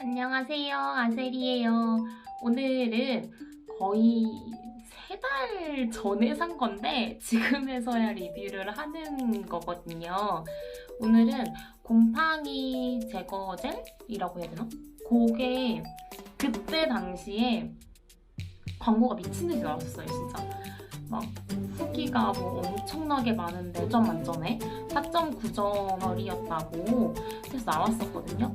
안녕하세요. 아셀이에요. 오늘은 거의 세 달 전에 산 건데 지금에서야 리뷰를 하는 거거든요. 오늘은 곰팡이 제거 젤이라고 해야 되나? 그게 그때 당시에 광고가 미친 듯이 나왔어요, 진짜. 막 후기가 뭐 엄청나게 많은데 5점 만점에 4.9점이었다고 해서 나왔었거든요.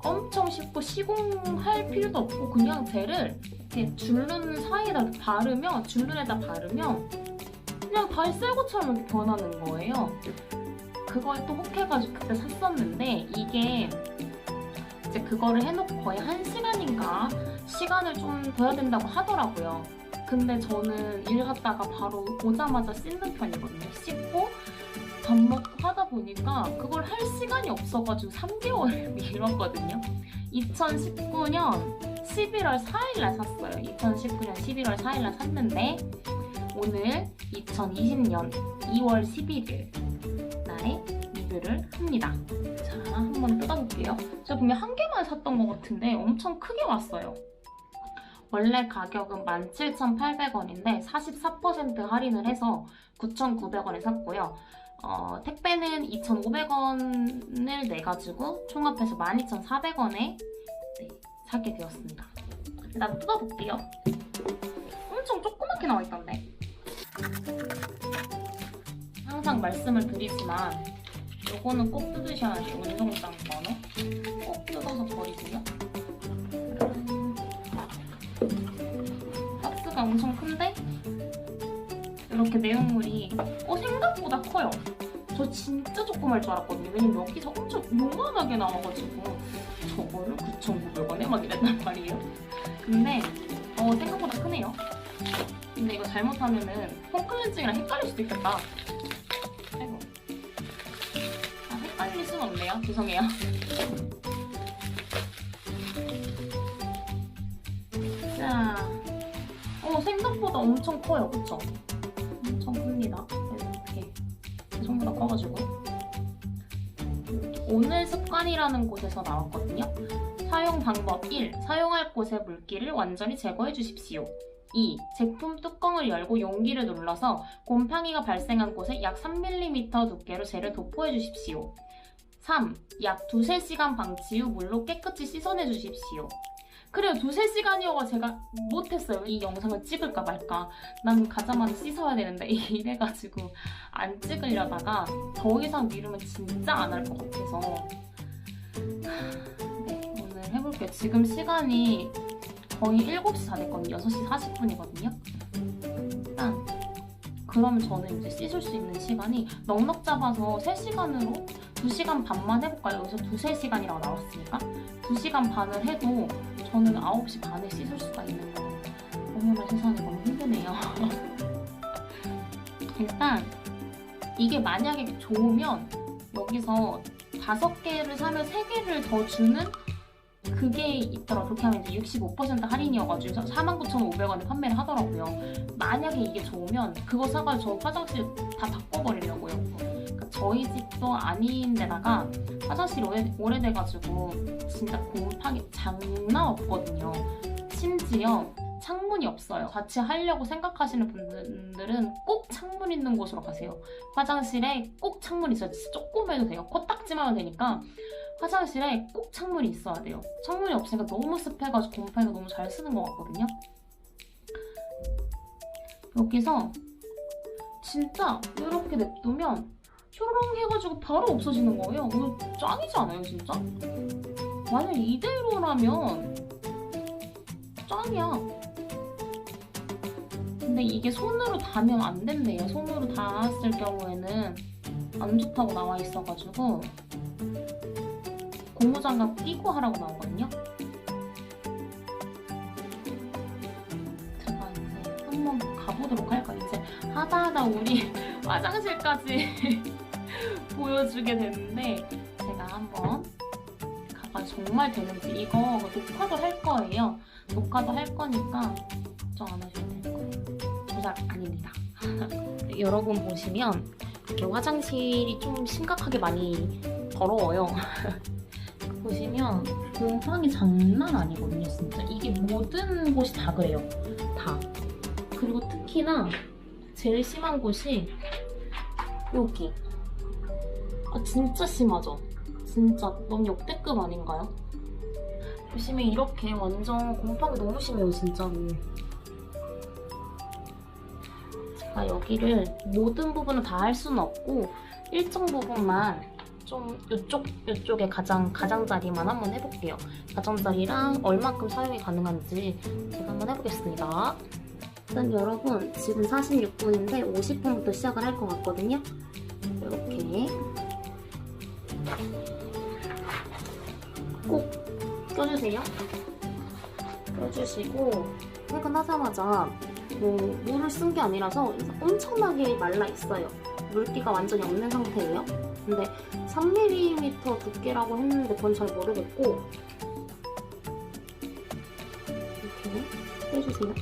엄청 쉽고 시공할 필요도 없고 그냥 젤을 이렇게 줄눈 사이에다 바르면 줄눈에다 바르면 그냥 것처럼 이렇게 변하는 거예요. 그거에 또 혹해가지고 그때 샀었는데 이게 이제 그거를 해놓고 거의 한 시간인가 시간을 좀 둬야 된다고 하더라고요. 근데 저는 일 갔다가 바로 오자마자 씻는 편이거든요. 씻고 밥 먹고 하다 보니까 그걸 할 시간이 없어가지고 3개월을 미뤘거든요. 2019년 11월 4일날 샀어요. 2019년 11월 4일날 샀는데 오늘 2020년 2월 11일 날에 리뷰를 합니다. 자, 한번 뜯어볼게요. 제가 분명 한 개만 샀던 것 같은데 엄청 크게 왔어요. 원래 가격은 17,800원인데 44% 할인을 해서 9,900원에 샀고요. 어, 택배는 2,500원을 내가지고 총합해서 12,400원에 네, 사게 되었습니다. 일단 뜯어볼게요. 엄청 조그맣게 나와 있던데. 항상 말씀을 드리지만 요거는 꼭 뜯으셔야지 운동장 번호 꼭 뜯어서 버리세요. 내용물이 어 생각보다 커요. 저 진짜 조그말 줄 알았거든요. 왜냐면 여기서 엄청 요만하게 나와가지고 저거를 9,900원에 막 이랬단 말이에요. 근데 어 생각보다 크네요. 근데 이거 잘못하면은 폼클렌징이랑 헷갈릴 수도 있겠다. 아이고. 아, 헷갈릴 순 없네요. 죄송해요. 자, 어 생각보다 엄청 커요, 그쵸? 큽니다. 이렇게 손보다 커가지고 오늘 습관이라는 곳에서 나왔거든요. 사용 방법 1. 사용할 곳의 물기를 완전히 제거해 주십시오. 2. 제품 뚜껑을 열고 용기를 눌러서 곰팡이가 발생한 곳에 약 3mm 두께로 젤을 도포해 주십시오. 3. 약 2, 3시간 방치 후 물로 깨끗이 씻어내 주십시오. 그래요. 2, 3시간이어가 제가 못했어요. 이 영상을 찍을까 말까. 난 가자마자 씻어야 되는데 이래가지고 안 찍으려다가 더 이상 미루면 진짜 안 할 것 같아서 네, 오늘 해볼게요. 지금 시간이 거의 7시 다 됐거든요. 6시 40분이거든요. 일단 그러면 저는 이제 씻을 수 있는 시간이 넉넉 잡아서 3시간으로 2시간 반만 해볼까요? 여기서 2, 3시간이라고 나왔으니까 2시간 반을 해도 저는 9시 반에 씻을 수가 있는 거예요. 어머나 세상에 너무 힘드네요. 일단 이게 만약에 좋으면 여기서 다섯 개를 사면 세 개를 더 주는 그게 있더라. 그렇게 하면 이제 65% 할인이어가지고 49,500원에 판매를 하더라고요. 만약에 이게 좋으면 그거 사가지고 저 화장실 다 바꿔버리려고요. 저희 집도 아닌 데다가 화장실이 오래, 오래돼가지고 진짜 곰팡이 장난 없거든요. 심지어 창문이 없어요. 자취하려고 생각하시는 분들은 꼭 창문 있는 곳으로 가세요. 화장실에 꼭 창문 있어요. 진짜 조금 해도 돼요. 코딱지만 하면 되니까 화장실에 꼭 창문이 있어야 돼요. 창문이 없으니까 너무 습해가지고 곰팡이가 너무 잘 쓰는 것 같거든요. 여기서 진짜 이렇게 냅두면 쇼롱 해가지고 바로 없어지는 거예요. 이거 짱이지 않아요, 진짜? 만약 이대로라면 짱이야. 근데 이게 손으로 닿으면 안 된대요. 손으로 닿았을 경우에는 안 좋다고 나와 있어가지고 고무장갑 끼고 하라고 나오거든요. 한번 가보도록 할까요? 이제 하다하다 우리 화장실까지 보여주게 됐는데 제가 한번 가봐 정말 되는지 이거 녹화도 할 거예요. 녹화도 할 거니까 걱정 안 하셔도 될 거예요. 조작 아닙니다. 여러분 보시면 이렇게 화장실이 좀 심각하게 많이 더러워요. 보시면 곰팡이 장난 아니거든요, 진짜. 이게 모든 곳이 다 그래요. 다. 그리고 특히나 제일 심한 곳이 여기. 아, 진짜 심하죠? 진짜 너무 역대급 아닌가요? 보시면 이렇게 완전 곰팡이 너무 심해요, 진짜로. 제가 여기를 모든 부분을 다 할 수는 없고 일정 부분만 좀 이쪽 이쪽에 가장 가장자리만 한번 해볼게요. 가장자리랑 얼마큼 사용이 가능한지 제가 한번 해보겠습니다. 일단 여러분 지금 46분인데 50분부터 시작을 할 것 같거든요. 이렇게 꼭 껴주세요. 껴주시고 퇴근하자마자 뭐 물을 쓴 게 아니라서 엄청나게 말라 있어요. 물기가 완전히 없는 상태예요. 근데 3mm 두께라고 했는데 그건 잘 모르겠고 이렇게 해주세요.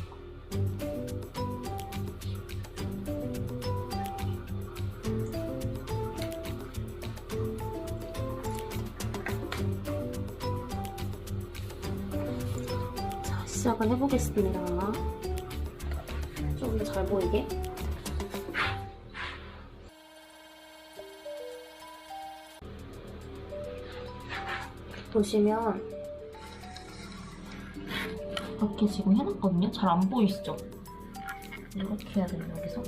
시작을 해보겠습니다. 좀잘 보이게. 보시면 이렇게 지금 해놨거든요. 잘 안 보이시죠? 이렇게 해야 돼요, 여기서.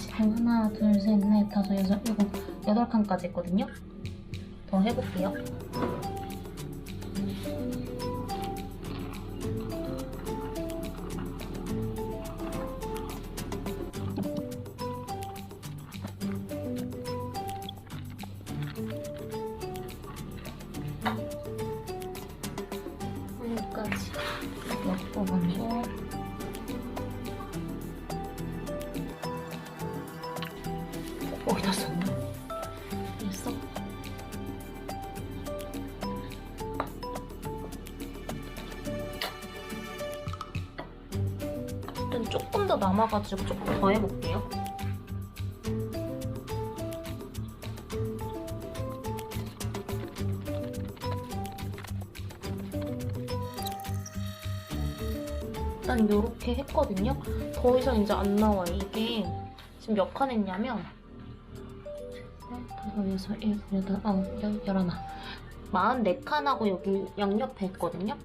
지금 하나, 둘, 셋, 넷, 다섯, 여섯, 일곱, 여덟 칸까지 있거든요. 더 해볼게요. 여기까지 옆부분도 어디다 썼나? 됐어? 일단 조금 더 남아가지고 조금 더 해볼게요. 일단 이렇게 했거든요. 더 이상 이제 안 나와요. 이게 지금 몇 칸 했냐면 네, 다섯, 여섯, 일곱, 여덟, 아홉, 열, 열하나 마흔네 칸하고 여기 양옆에 했거든요.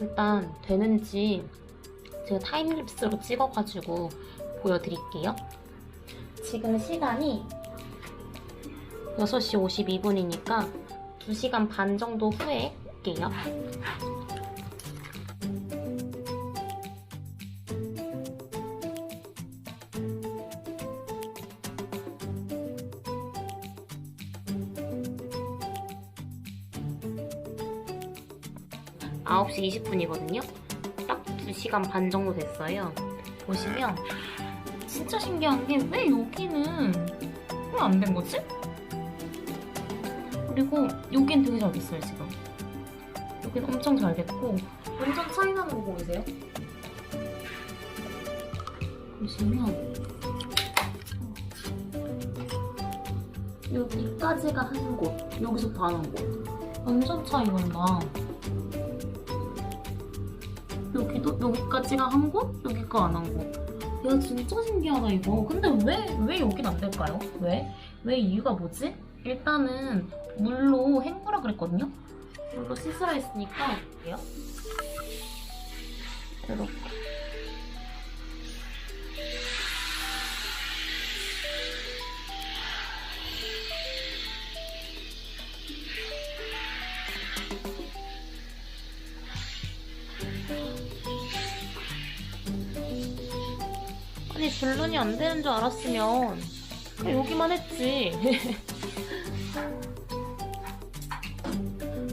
일단 되는지 제가 타임lap스로 찍어가지고 보여드릴게요. 지금 시간이 6시 52분이니까 2시간 반 정도 후에 할게요. 아홉 시 20분이거든요. 딱 2시간 반 정도 됐어요. 보시면 진짜 신기한 게 왜 여기는 왜 안 된 거지? 그리고 여긴 되게 잘 됐어요, 지금. 여긴 엄청 잘 됐고 완전 차이 나는 거 보이세요? 보시면 여기까지가 한 곳, 여기서부터 안한 곳. 완전 차이 난다. 여기도 여기까지가 한 곳, 여기가 안한 곳. 야 진짜 신기하다 이거. 근데 왜 왜 여긴 안 될까요? 왜? 왜 이유가 뭐지? 일단은 물로 헹구라 그랬거든요. 물로 씻으라 했으니까. 이렇게. 줄눈이 안 되는 줄 알았으면 그냥 여기만 했지.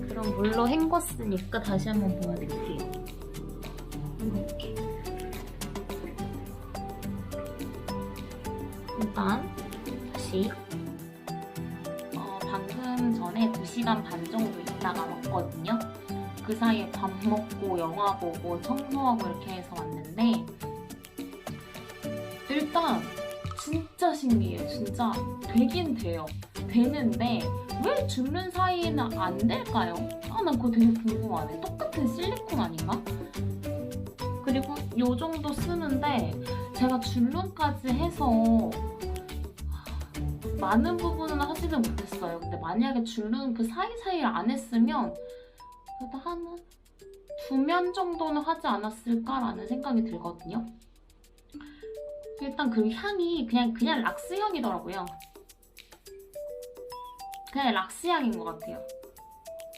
그럼 물로 헹궜으니까 다시 한번 보여드릴게요. 일단 다시 어, 방금 전에 2시간 반 정도 있다가 왔거든요. 그 사이에 밥 먹고 영화 보고 청소하고 이렇게 해서 왔는데 일단 진짜 신기해요. 진짜 되긴 돼요. 되는데 왜 줄눈 사이에는 안 될까요? 아, 난 그거 되게 궁금하네. 똑같은 실리콘 아닌가? 그리고 요 정도 쓰는데 제가 줄눈까지 해서 많은 부분은 하지는 못했어요. 근데 만약에 줄눈 그 사이사이를 안 했으면 그래도 한 두 면 정도는 하지 않았을까라는 생각이 들거든요. 일단 그 향이 그냥 그냥 락스 향이더라고요. 그냥 락스 향인 것 같아요.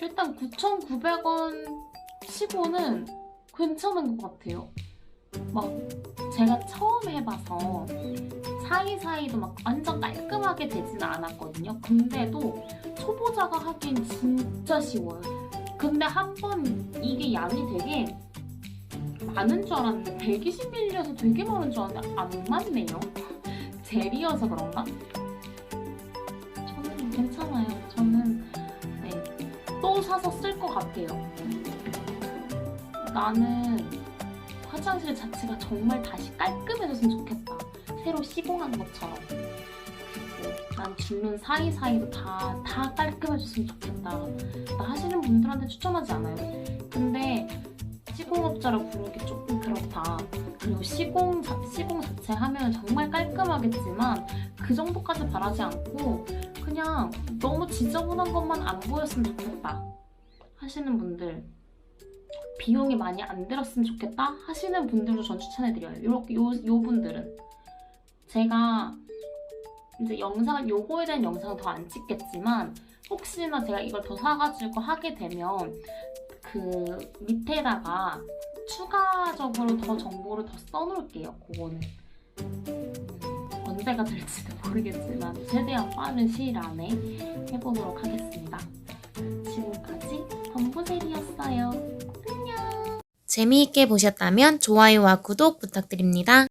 일단 9,900원 치고는 괜찮은 것 같아요. 막 제가 처음 해봐서 사이사이도 막 완전 깔끔하게 되지는 않았거든요. 근데도 초보자가 하기엔 진짜 쉬워요. 근데 한 번 이게 양이 되게 많은 줄 알았는데 120ml여서 되게 많은 줄 알았는데 안 많네요. 젤이어서 그런가? 저는 괜찮아요. 저는 네, 또 사서 쓸 것 같아요. 나는 화장실 자체가 정말 다시 깔끔해졌으면 좋겠다. 새로 시공한 것처럼. 난 줄눈 사이사이도 다, 다 깔끔해졌으면 좋겠다. 나 하시는 분들한테 추천하지 않아요. 근데 시공업자를 부르기 조금 그렇다. 그리고 시공, 자, 시공 자체 하면 정말 깔끔하겠지만 그 정도까지 바라지 않고 그냥 너무 지저분한 것만 안 보였으면 좋겠다. 하시는 분들 비용이 많이 안 들었으면 좋겠다 하시는 분들도 전 추천해드려요. 요, 요, 요 분들은 제가 이제 영상 요거에 대한 영상은 더 안 찍겠지만 혹시나 제가 이걸 더 사가지고 하게 되면 그 밑에다가 추가적으로 더 정보를 더 써놓을게요. 그거는 음, 언제가 될지는 모르겠지만 최대한 빠른 시일 안에 해보도록 하겠습니다. 지금까지 덤보셀이었어요. 재미있게 보셨다면 좋아요와 구독 부탁드립니다.